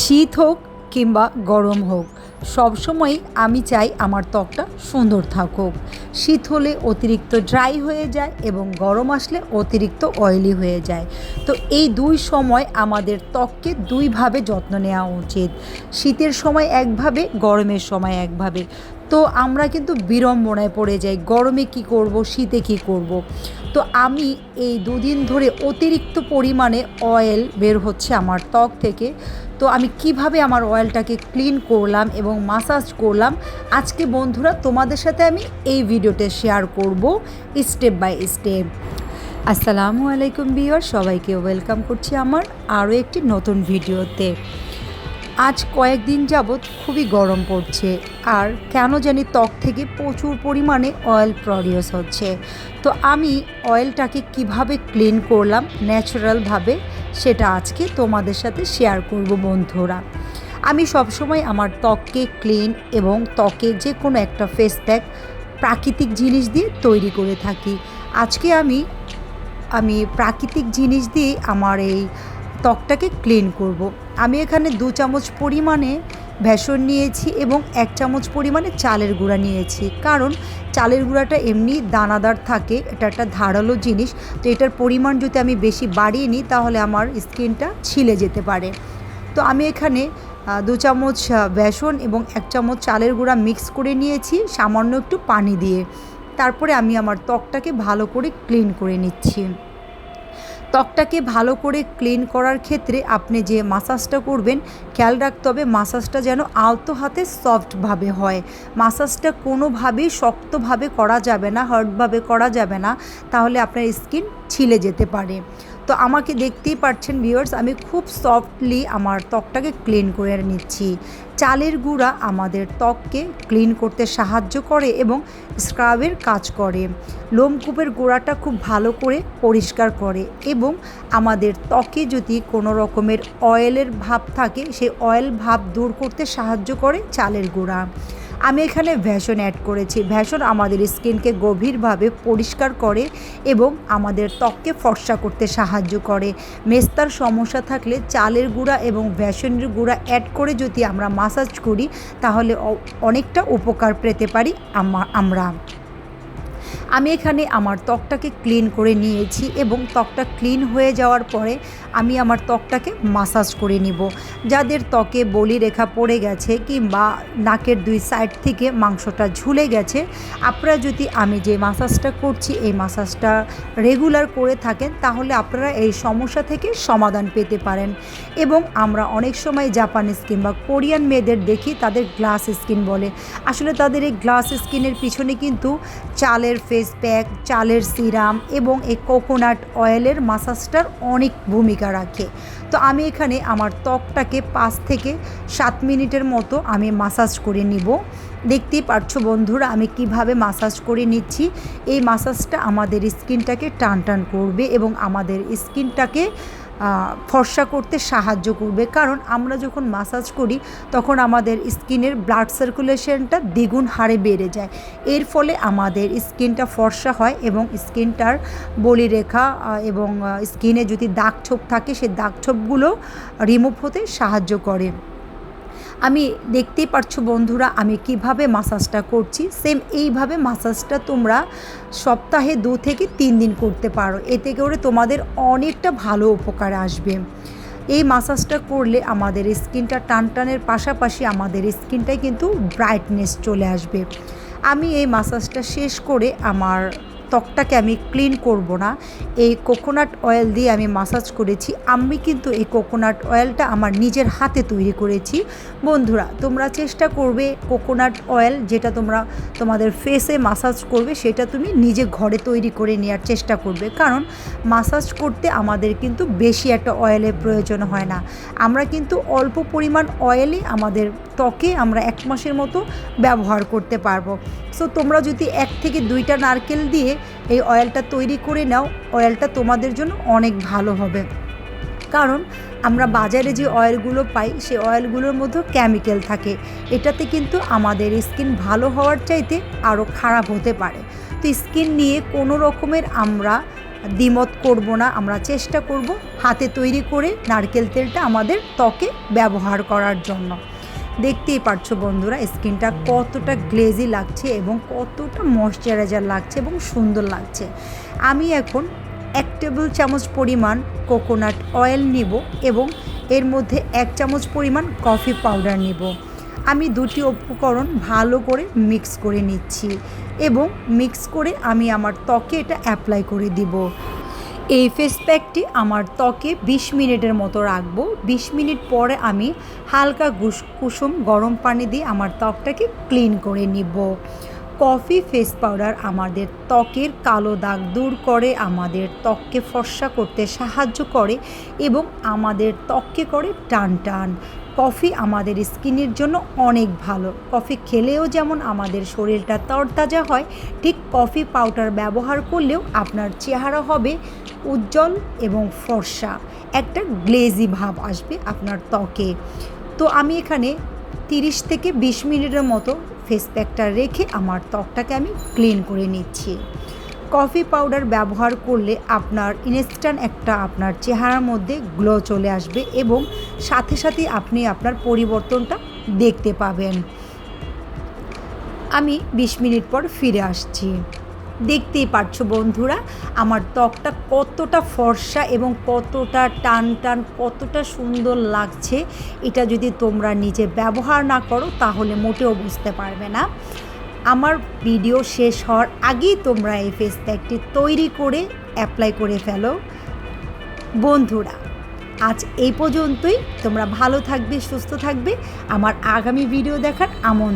শীত হোক কিংবা গরম হোক সবসময় আমি চাই আমার ত্বকটা সুন্দর থাকুক। শীত হলে অতিরিক্ত ড্রাই হয়ে যায় এবং গরম আসলে অতিরিক্ত অয়েলি হয়ে যায়। তো এই দুই সময় আমাদের ত্বককে দুইভাবে যত্ন নেওয়া উচিত। শীতের সময় একভাবে, গরমের সময় একভাবে। তো আমরা কিন্তু বিড়ম্বনায় পড়ে যাই, গরমে কি করব, শীতে কি করব। তো আমি এই দুদিন ধরে অতিরিক্ত পরিমাণে অয়েল বের হচ্ছে আমার ত্বক থেকে। তো আমি কীভাবে আমার অয়েলটাকে ক্লিন করলাম এবং মাসাজ করলাম, আজকে বন্ধুরা তোমাদের সাথে আমি এই ভিডিওতে শেয়ার করব স্টেপ বাই স্টেপ আসসালামু আলাইকুম বিয়ার সবাইকে ওয়েলকাম করছি আমার আরও একটি নতুন ভিডিওতে। আজ কয়েকদিন যাবৎ খুবই গরম পড়ছে। আর কেন জানি ত্বক থেকে প্রচুর পরিমাণে অয়েল প্রডিউস হচ্ছে। তো আমি অয়েলটাকে কীভাবে ক্লিন করলাম ন্যাচারালভাবে সেটা আজকে তোমাদের সাথে শেয়ার করব বন্ধুরা। আমি সবসময় আমার ত্বককে ক্লিন এবং ত্বকে যে কোনো একটা ফেস প্যাক প্রাকৃতিক জিনিস দিয়ে তৈরি করে থাকি। আজকে আমি আমি প্রাকৃতিক জিনিস দিয়ে আমার এই ত্বকটাকে ক্লিন করব। আমি এখানে দু চামচ পরিমাণে ভেষণ নিয়েছি এবং এক চামচ পরিমাণে চালের গুঁড়া নিয়েছি। কারণ চালের গুঁড়াটা এমনি দানাদার থাকে, এটা একটা ধারালো জিনিস। তো এটার পরিমাণ যদি আমি বেশি বাড়িয়ে নিই, তাহলে আমার স্কিনটা ছিলে যেতে পারে। তো আমি এখানে দু চামচ বেসন এবং এক চামচ চালের গুঁড়া মিক্স করে নিয়েছি, সামান্য একটু পানি দিয়ে। তারপরে আমি আমার ত্বকটাকে ভালো করে ক্লিন করে নিচ্ছি। ত্বকটাকে ভালো করে ক্লিন করার ক্ষেত্রে আপনি যে মাসাজটা করবেন, খেয়াল রাখতে হবে মাসাজটা যেন আলতো হাতে সফটভাবে হয়। মাসাজটা কোনোভাবেই শক্তভাবে করা যাবে না, হার্ডভাবে করা যাবে না, তাহলে আপনার স্কিন ছিলে যেতে পারে। তো আমাকে দেখতেই পাচ্ছেন ভিউয়ার্স আমি খুব সফটলি আমার ত্বকটাকে ক্লিন করে নিচ্ছি। চালের গুঁড়া আমাদের ত্বককে ক্লিন করতে সাহায্য করে এবং স্ক্রাবের কাজ করে। লোমকূপের গোড়াটা খুব ভালো করে পরিষ্কার করে এবং আমাদের ত্বকে যদি কোনো রকমের অয়েলের ভাব থাকে, সেই অয়েল ভাব দূর করতে সাহায্য করে চালের গুঁড়া। আমি এখানে ভ্যাসন অ্যাড করেছি। ভ্যাসন আমাদের স্কিনকে গভীরভাবে পরিষ্কার করে এবং আমাদের ত্বককে ফর্সা করতে সাহায্য করে। মেস্তার সমস্যা থাকলে চালের গুঁড়া এবং ভ্যাসনের গুঁড়া অ্যাড করে যদি আমরা মাসাজ করি, তাহলে অনেকটা উপকার পেতে পারি আমরা। আমি এখানে আমার ত্বকটাকে ক্লিন করে নিয়েছি এবং ত্বকটা ক্লিন হয়ে যাওয়ার পরে আমি আমার ত্বকটাকে মাসাজ করে নিব। যাদের ত্বকে বলি রেখা পড়ে গেছে কিংবা নাকের দুই সাইড থেকে মাংসটা ঝুলে গেছে, আপনারা যদি আমি যে মাসাজটা করছি, এই মাসাজটা রেগুলার করে থাকেন, তাহলে আপনারা এই সমস্যা থেকে সমাধান পেতে পারেন। এবং আমরা অনেক সময় জাপানিজ কিংবা কোরিয়ান মেয়েদের দেখি, তাদের গ্লাস স্কিন বলে। আসলে তাদের এই গ্লাস স্কিনের পিছনে কিন্তু চালের ফেস প্যাক, চালের সিরাম এবং এই কোকোনাট অয়েলের মাসাজটার অনেক ভূমিকা রাখে। তো আমি এখানে আমার ত্বকটাকে পাঁচ থেকে সাত মিনিটের মতো আমি মাসাজ করে নিব। দেখতেই পারছ বন্ধুরা, আমি কীভাবে মাসাজ করে নিচ্ছি। এই মাসাজটা আমাদের স্কিনটাকে টান টান করবে এবং আমাদের স্কিনটাকে ফর্সা করতে সাহায্য করবে। কারণ আমরা যখন মাসাজ করি, তখন আমাদের স্কিনের ব্লাড সার্কুলেশনটা দ্বিগুণ হারে বেড়ে যায়। এর ফলে আমাদের স্কিনটা ফর্সা হয় এবং স্কিনটার বলিরেখা এবং স্কিনে যদি দাগ ছোপ থাকে সেই দাগ ছোপগুলো রিমুভ হতে সাহায্য করে। আমি দেখতেই পারছ বন্ধুরা, আমি কীভাবে মাসাজটা করছি। সেম এইভাবে মাসাজটা তোমরা সপ্তাহে দু থেকে তিন দিন করতে পারো। এতে করে তোমাদের অনেকটা ভালো উপকার আসবে। এই মাসাজটা করলে আমাদের স্কিনটা টানটানের পাশাপাশি আমাদের স্কিনটায় কিন্তু ব্রাইটনেস চলে আসবে। আমি এই মাসাজটা শেষ করে আমার ত্বকটাকে আমি ক্লিন করব না। এই কোকোনাট অয়েল দিয়ে আমি মাসাজ করেছি। আমি কিন্তু এই কোকোনাট অয়েলটা আমার নিজের হাতে তৈরি করেছি। বন্ধুরা, তোমরা চেষ্টা করবে কোকোনাট অয়েল যেটা তোমরা তোমাদের ফেসে মাসাজ করবে, সেটা তুমি নিজে ঘরে তৈরি করে নেওয়ার চেষ্টা করবে। কারণ মাসাজ করতে আমাদের কিন্তু বেশি একটা অয়েলের প্রয়োজন হয় না। আমরা কিন্তু অল্প পরিমাণ অয়েলই আমাদের ত্বকে আমরা এক মাসের মতো ব্যবহার করতে পারব। সো তোমরা যদি এক থেকে দুইটা নারকেল দিয়ে এই অয়েলটা তৈরি করে নাও অয়েলটা তোমাদের জন্য অনেক ভালো হবে। কারণ আমরা বাজারে যে অয়েলগুলো পাই সেই অয়েলগুলোর মধ্যেও কেমিক্যাল থাকে। এটাতে কিন্তু আমাদের স্কিন ভালো হওয়ার চাইতে আরও খারাপ হতে পারে। তো স্কিন নিয়ে কোনো রকমের আমরা দ্বিমত করব না, আমরা চেষ্টা করব হাতে তৈরি করে নারকেল তেলটা আমাদের ত্বকে ব্যবহার করার জন্য। দেখতেই পারছ বন্ধুরা, স্কিনটা কতটা গ্লেজি লাগছে এবং কতটা ময়শ্চারাইজার লাগছে এবং সুন্দর লাগছে। আমি এখন এক টেবিল চামচ পরিমাণ কোকোনাট অয়েল নিব এবং এর মধ্যে এক চামচ পরিমাণ কফি পাউডার নিব। আমি দুটি উপকরণ ভালো করে মিক্স করে নিচ্ছি এবং মিক্স করে আমি আমার ত্বকে এটা অ্যাপ্লাই করে দিব। এই ফেস প্যাকটি আমার ত্বকে বিশ মিনিটের মতো রাখব। বিশ মিনিট পরে আমি হালকা কুসুম গরম পানি দিয়ে আমার ত্বকটাকে ক্লিন করে নিব। কফি ফেস পাউডার আমাদের ত্বকের কালো দাগ দূর করে, আমাদের ত্বককে ফর্সা করতে সাহায্য করে এবং আমাদের ত্বককে করে টান টান কফি আমাদের স্কিনের জন্য অনেক ভালো। কফি খেলেও যেমন আমাদের শরীরটা তরতাজা হয়, ঠিক কফি পাউডার ব্যবহার করলেও আপনার চেহারা হবে উজ্জ্বল এবং ফর্সা। একটা গ্লেজি ভাব আসবে আপনার ত্বকে। তো আমি এখানে তিরিশ থেকে বিশ মিনিটের মতো ফেস প্যাকটা রেখে আমার ত্বকটাকে আমি ক্লিন করে নিচ্ছি। কফি পাউডার ব্যবহার করলে আপনার ইনস্ট্যান্ট একটা আপনার চেহারার মধ্যে গ্লো চলে আসবে এবং সাথে সাথে আপনি আপনার পরিবর্তনটা দেখতে পাবেন। আমি বিশ মিনিট পর ফিরে আসছি। দেখতেই পারছ বন্ধুরা, আমার ত্বকটা কতটা ফর্সা এবং কতটা টান টান, কতটা সুন্দর লাগছে। এটা যদি তোমরা নিজে ব্যবহার না করো, তাহলে মোটেও বুঝতে পারবে না। আমার ভিডিও শেষ হওয়ার আগেই তোমরা এই ফেস প্যাকটি তৈরি করে অ্যাপ্লাই করে ফেলো। বন্ধুরা, আজ এই পর্যন্তই। তোমরা ভালো থাকবে, সুস্থ থাকবে। আমার আগামী ভিডিও দেখার আমন্ত্রণ।